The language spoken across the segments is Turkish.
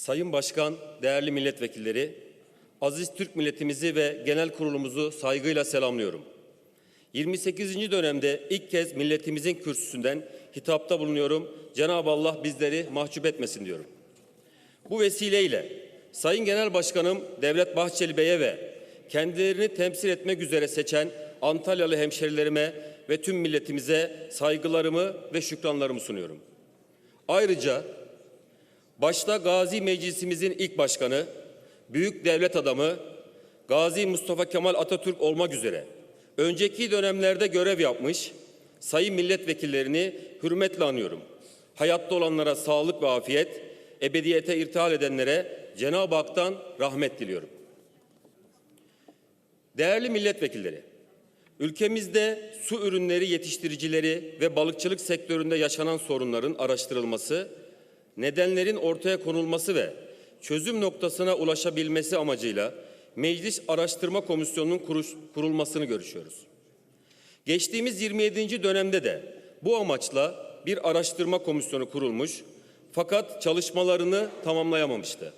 Sayın Başkan, değerli milletvekilleri, aziz Türk milletimizi ve genel kurulumuzu saygıyla selamlıyorum. 28. dönemde ilk kez milletimizin kürsüsünden hitapta bulunuyorum. Cenab-ı Allah bizleri mahcup etmesin diyorum. Bu vesileyle Sayın Genel Başkanım Devlet Bahçeli Bey'e ve kendilerini temsil etmek üzere seçen Antalyalı hemşerilerime ve tüm milletimize saygılarımı ve şükranlarımı sunuyorum. Ayrıca başta Gazi Meclisimizin ilk başkanı, büyük devlet adamı Gazi Mustafa Kemal Atatürk olmak üzere önceki dönemlerde görev yapmış sayın milletvekillerini hürmetle anıyorum. Hayatta olanlara sağlık ve afiyet, ebediyete irtihal edenlere Cenab-ı Hak'tan rahmet diliyorum. Değerli milletvekilleri, ülkemizde su ürünleri yetiştiricileri ve balıkçılık sektöründe yaşanan sorunların araştırılması, nedenlerin ortaya konulması ve çözüm noktasına ulaşabilmesi amacıyla Meclis Araştırma Komisyonu'nun kurulmasını görüşüyoruz. Geçtiğimiz 27. dönemde de bu amaçla bir araştırma komisyonu kurulmuş fakat çalışmalarını tamamlayamamıştı.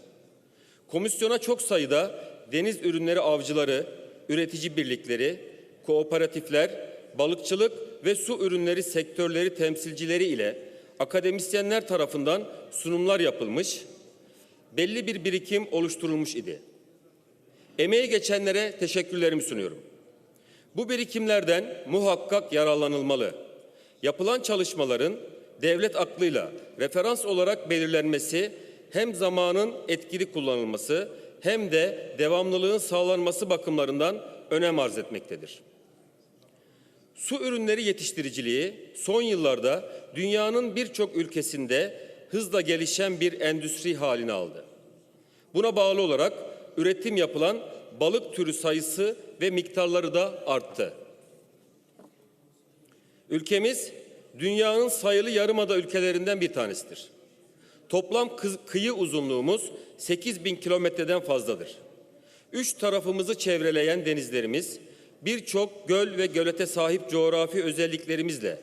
Komisyona çok sayıda deniz ürünleri avcıları, üretici birlikleri, kooperatifler, balıkçılık ve su ürünleri sektörleri temsilcileri ile akademisyenler tarafından sunumlar yapılmış, belli bir birikim oluşturulmuş idi. Emeği geçenlere teşekkürlerimi sunuyorum. Bu birikimlerden muhakkak yararlanılmalı. Yapılan çalışmaların devlet aklıyla referans olarak belirlenmesi hem zamanın etkili kullanılması hem de devamlılığın sağlanması bakımlarından önem arz etmektedir. Su ürünleri yetiştiriciliği son yıllarda dünyanın birçok ülkesinde hızla gelişen bir endüstri halini aldı. Buna bağlı olarak üretim yapılan balık türü sayısı ve miktarları da arttı. Ülkemiz dünyanın sayılı yarımada ülkelerinden bir tanesidir. Toplam kı- kıyı uzunluğumuz 8 bin kilometreden fazladır. Üç tarafımızı çevreleyen denizlerimiz, birçok göl ve gölete sahip coğrafi özelliklerimizle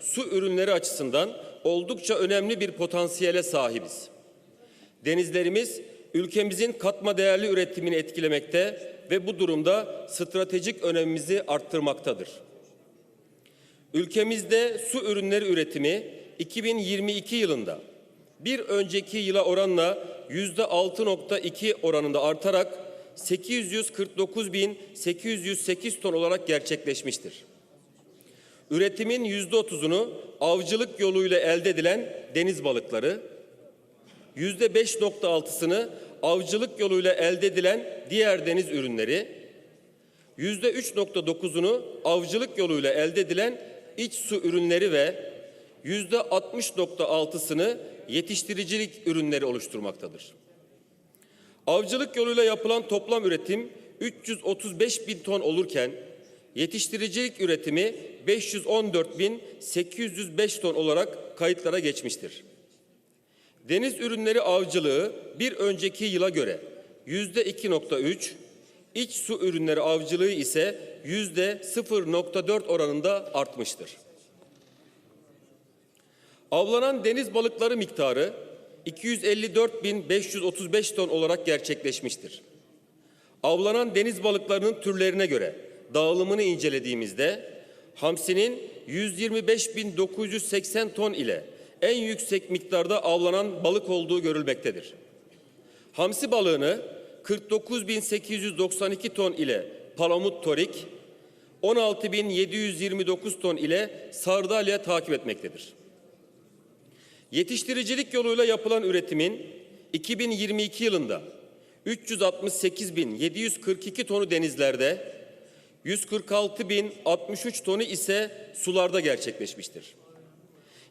su ürünleri açısından oldukça önemli bir potansiyele sahibiz. Denizlerimiz ülkemizin katma değerli üretimini etkilemekte ve bu durumda stratejik önemimizi arttırmaktadır. Ülkemizde su ürünleri üretimi 2022 yılında bir önceki yıla oranla yüzde 6.2 oranında artarak 849.808 ton olarak gerçekleşmiştir. Üretimin yüzde 30'unu avcılık yoluyla elde edilen deniz balıkları, yüzde 5.6'sını avcılık yoluyla elde edilen diğer deniz ürünleri, yüzde 3.9'unu avcılık yoluyla elde edilen iç su ürünleri ve yüzde 60.6'sını yetiştiricilik ürünleri oluşturmaktadır. Avcılık yoluyla yapılan toplam üretim 335 bin ton olurken yetiştiricilik üretimi 514.805 ton olarak kayıtlara geçmiştir. Deniz ürünleri avcılığı bir önceki yıla göre yüzde 2.3, iç su ürünleri avcılığı ise yüzde 0.4 oranında artmıştır. Avlanan deniz balıkları miktarı 254.535 ton olarak gerçekleşmiştir. Avlanan deniz balıklarının türlerine göre dağılımını incelediğimizde hamsinin 125.980 ton ile en yüksek miktarda avlanan balık olduğu görülmektedir. Hamsi balığını 49.892 ton ile palamut torik, 16.729 ton ile sardalya takip etmektedir. Yetiştiricilik yoluyla yapılan üretimin 2022 yılında 368.742 tonu denizlerde, 146.063 tonu ise sularda gerçekleşmiştir.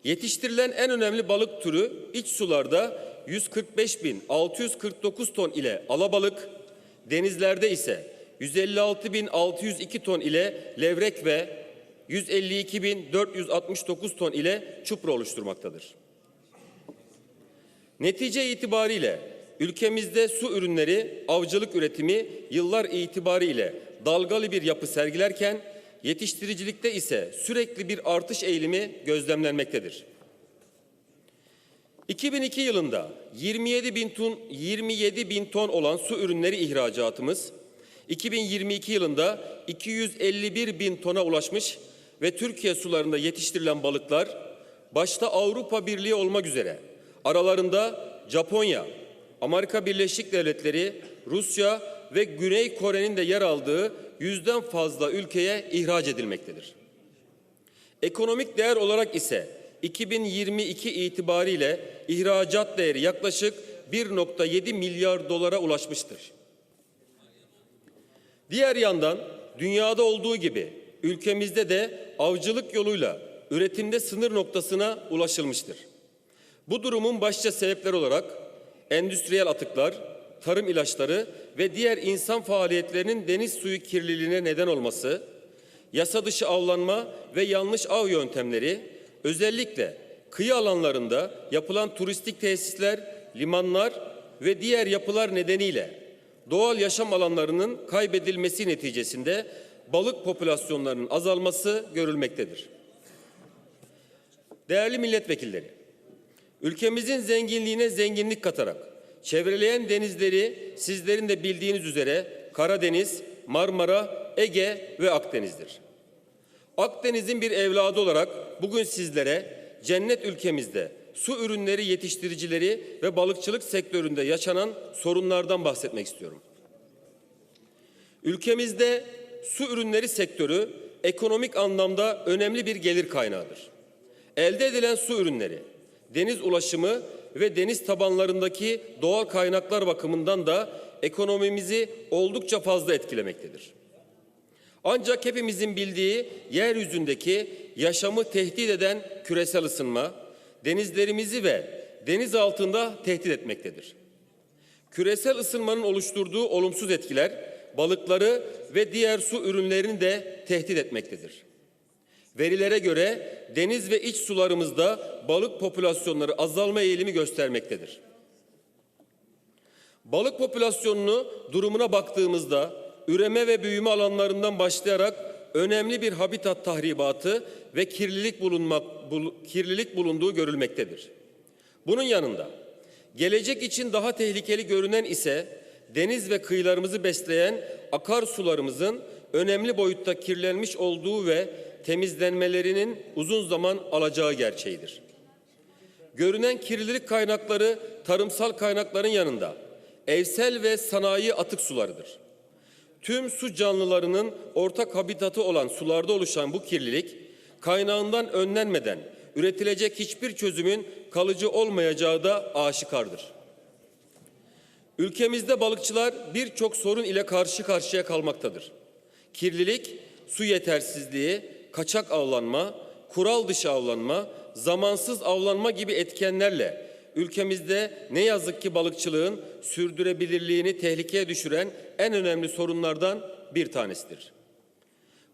Yetiştirilen en önemli balık türü iç sularda 145.649 ton ile alabalık, denizlerde ise 156.602 ton ile levrek ve 152.469 ton ile çupra oluşturmaktadır. Netice itibariyle ülkemizde su ürünleri avcılık üretimi yıllar itibariyle dalgalı bir yapı sergilerken yetiştiricilikte ise sürekli bir artış eğilimi gözlemlenmektedir. 2002 yılında 27 bin ton 27 bin ton olan su ürünleri ihracatımız 2022 yılında 251 bin tona ulaşmış ve Türkiye sularında yetiştirilen balıklar başta Avrupa Birliği olmak üzere aralarında Japonya, Amerika Birleşik Devletleri, Rusya ve Güney Kore'nin de yer aldığı yüzden fazla ülkeye ihraç edilmektedir. Ekonomik değer olarak ise 2022 itibariyle ihracat değeri yaklaşık 1.7 milyar dolara ulaşmıştır. Diğer yandan dünyada olduğu gibi ülkemizde de avcılık yoluyla üretimde sınır noktasına ulaşılmıştır. Bu durumun başça sebepleri olarak endüstriyel atıklar, tarım ilaçları ve diğer insan faaliyetlerinin deniz suyu kirliliğine neden olması, yasa dışı avlanma ve yanlış av yöntemleri, özellikle kıyı alanlarında yapılan turistik tesisler, limanlar ve diğer yapılar nedeniyle doğal yaşam alanlarının kaybedilmesi neticesinde balık popülasyonlarının azalması görülmektedir. Değerli milletvekilleri, ülkemizin zenginliğine zenginlik katarak çevreleyen denizleri sizlerin de bildiğiniz üzere Karadeniz, Marmara, Ege ve Akdeniz'dir. Akdeniz'in bir evladı olarak bugün sizlere cennet ülkemizde su ürünleri yetiştiricileri ve balıkçılık sektöründe yaşanan sorunlardan bahsetmek istiyorum. Ülkemizde su ürünleri sektörü ekonomik anlamda önemli bir gelir kaynağıdır. Elde edilen su ürünleri, deniz ulaşımı ve deniz tabanlarındaki doğal kaynaklar bakımından da ekonomimizi oldukça fazla etkilemektedir. Ancak hepimizin bildiği yeryüzündeki yaşamı tehdit eden küresel ısınma, denizlerimizi ve deniz altında tehdit etmektedir. Küresel ısınmanın oluşturduğu olumsuz etkiler balıkları ve diğer su ürünlerini de tehdit etmektedir. Verilere göre deniz ve iç sularımızda balık popülasyonları azalma eğilimi göstermektedir. Balık popülasyonunu durumuna baktığımızda üreme ve büyüme alanlarından başlayarak önemli bir habitat tahribatı ve kirlilik bulunmak bul, kirlilik bulunduğu görülmektedir. Bunun yanında gelecek için daha tehlikeli görünen ise deniz ve kıyılarımızı besleyen akarsularımızın önemli boyutta kirlenmiş olduğu ve temizlenmelerinin uzun zaman alacağı gerçeğidir. Görünen kirlilik kaynakları tarımsal kaynakların yanında evsel ve sanayi atık sularıdır. Tüm su canlılarının ortak habitatı olan sularda oluşan bu kirlilik kaynağından önlenmeden üretilecek hiçbir çözümün kalıcı olmayacağı da aşikardır. Ülkemizde balıkçılar birçok sorun ile karşı karşıya kalmaktadır. Kirlilik, su yetersizliği, kaçak avlanma, kural dışı avlanma, zamansız avlanma gibi etkenlerle ülkemizde ne yazık ki balıkçılığın sürdürebilirliğini tehlikeye düşüren en önemli sorunlardan bir tanesidir.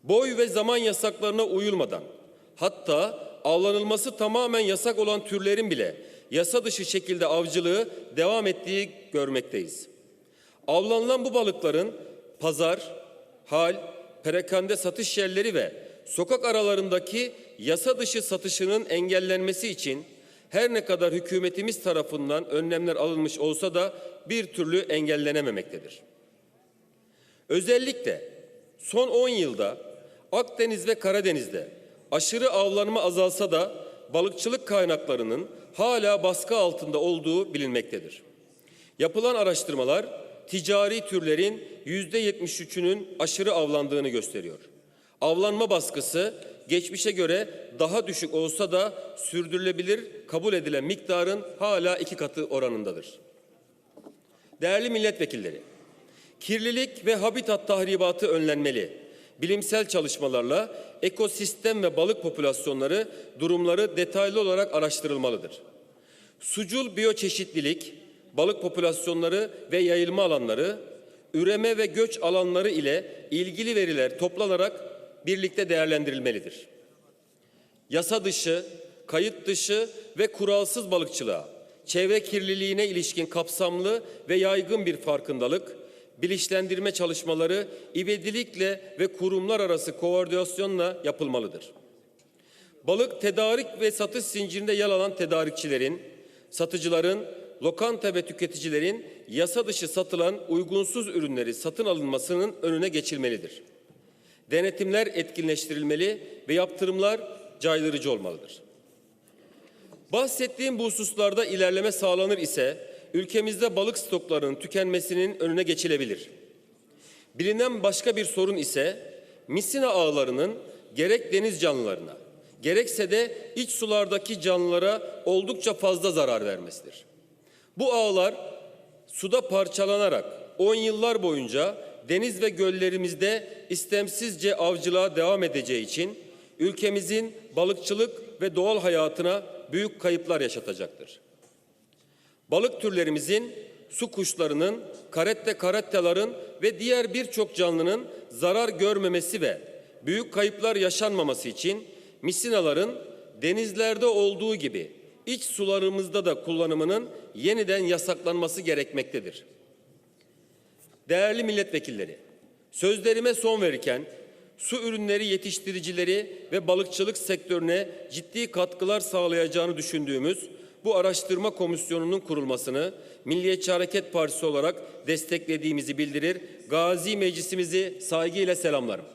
Boy ve zaman yasaklarına uyulmadan hatta avlanılması tamamen yasak olan türlerin bile yasa dışı şekilde avcılığı devam ettiği görmekteyiz. Avlanılan bu balıkların pazar, hal, perakende satış yerleri ve sokak aralarındaki yasa dışı satışının engellenmesi için her ne kadar hükümetimiz tarafından önlemler alınmış olsa da bir türlü engellenememektedir. Özellikle son 10 yılda Akdeniz ve Karadeniz'de aşırı avlanma azalsa da balıkçılık kaynaklarının hala baskı altında olduğu bilinmektedir. Yapılan araştırmalar ticari türlerin yüzde 73'ünün aşırı avlandığını gösteriyor. Avlanma baskısı geçmişe göre daha düşük olsa da sürdürülebilir kabul edilen miktarın hala iki katı oranındadır. Değerli milletvekilleri, kirlilik ve habitat tahribatı önlenmeli. Bilimsel çalışmalarla ekosistem ve balık popülasyonları durumları detaylı olarak araştırılmalıdır. Sucul biyoçeşitlilik, balık popülasyonları ve yayılma alanları, üreme ve göç alanları ile ilgili veriler toplanarak birlikte değerlendirilmelidir. Yasa dışı, kayıt dışı ve kuralsız balıkçılığa, çevre kirliliğine ilişkin kapsamlı ve yaygın bir farkındalık, bilinçlendirme çalışmaları ivedilikle ve kurumlar arası koordinasyonla yapılmalıdır. Balık tedarik ve satış zincirinde yer alan tedarikçilerin, satıcıların, lokanta ve tüketicilerin yasa dışı satılan uygunsuz ürünleri satın alınmasının önüne geçilmelidir. Denetimler etkinleştirilmeli ve yaptırımlar caydırıcı olmalıdır. Bahsettiğim bu hususlarda ilerleme sağlanır ise ülkemizde balık stoklarının tükenmesinin önüne geçilebilir. Bilinen başka bir sorun ise misina ağlarının gerek deniz canlılarına gerekse de iç sulardaki canlılara oldukça fazla zarar vermesidir. Bu ağlar suda parçalanarak 10 yıllar boyunca deniz ve göllerimizde istemsizce avcılığa devam edeceği için ülkemizin balıkçılık ve doğal hayatına büyük kayıplar yaşatacaktır. Balık türlerimizin, su kuşlarının, karette karattaların ve diğer birçok canlının zarar görmemesi ve büyük kayıplar yaşanmaması için misinaların denizlerde olduğu gibi iç sularımızda da kullanımının yeniden yasaklanması gerekmektedir. Değerli milletvekilleri, sözlerime son verirken su ürünleri yetiştiricileri ve balıkçılık sektörüne ciddi katkılar sağlayacağını düşündüğümüz bu araştırma komisyonunun kurulmasını Milliyetçi Hareket Partisi olarak desteklediğimizi bildirir. Gazi Meclisimizi saygıyla selamlarım.